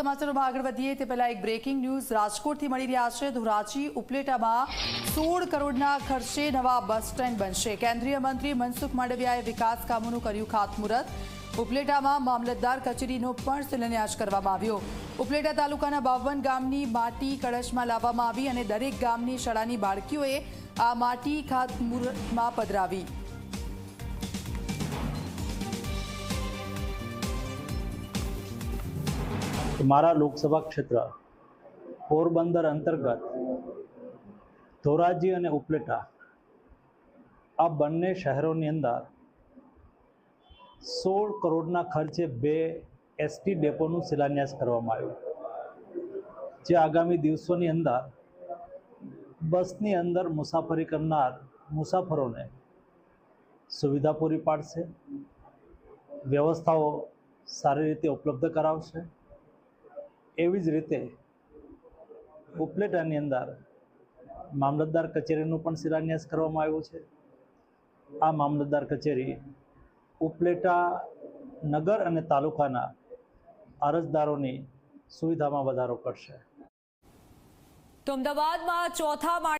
સમાચારોમાં આગળ વધીએ તે પહેલા એક બ્રેકિંગ ન્યૂઝ રાજકોટથી મળી રહ્યા છે. ધોરાજી, ઉપલેટામાં સોળ કરોડના ખર્ચે નવા બસ સ્ટેન્ડ બનશે. કેન્દ્રીય મંત્રી મનસુખ માંડવિયાએ વિકાસ કામોનું કર્યું ખાતમુહૂર્ત. ઉપલેટામાં મામલતદાર કચેરીનો પણ શિલાન્યાસ કરવામાં આવ્યો. ઉપલેટા તાલુકાના બાવન ગામની માટી કળશમાં લાવવામાં આવી અને દરેક ગામની શાળાની બાળકીઓએ આ માટી ખાતમુહૂર્તમાં પધરાવી. કે મારા લોકસભા ક્ષેત્ર પોરબંદર અંતર્ગત ધોરાજી અને ઉપલેટા આ બંને શહેરોની અંદર સોળ કરોડના ખર્ચે બે એસટી ડેપોનું શિલાન્યાસ કરવામાં આવ્યું. જે આગામી દિવસોની અંદર બસની અંદર મુસાફરી કરનાર મુસાફરોને સુવિધા પૂરી પાડશે, વ્યવસ્થાઓ સારી રીતે ઉપલબ્ધ કરાવશે એવી જ રીતે ઉપલેટાની અંદર મામલતદાર કચેરીનું પણ શિલાન્યાસ કરવામાં આવ્યું છે. આ મામલતદાર કચેરી ઉપલેટા નગર અને તાલુકાના અરજદારોની સુવિધામાં વધારો કરશે. તો અમદાવાદમાં ચોથા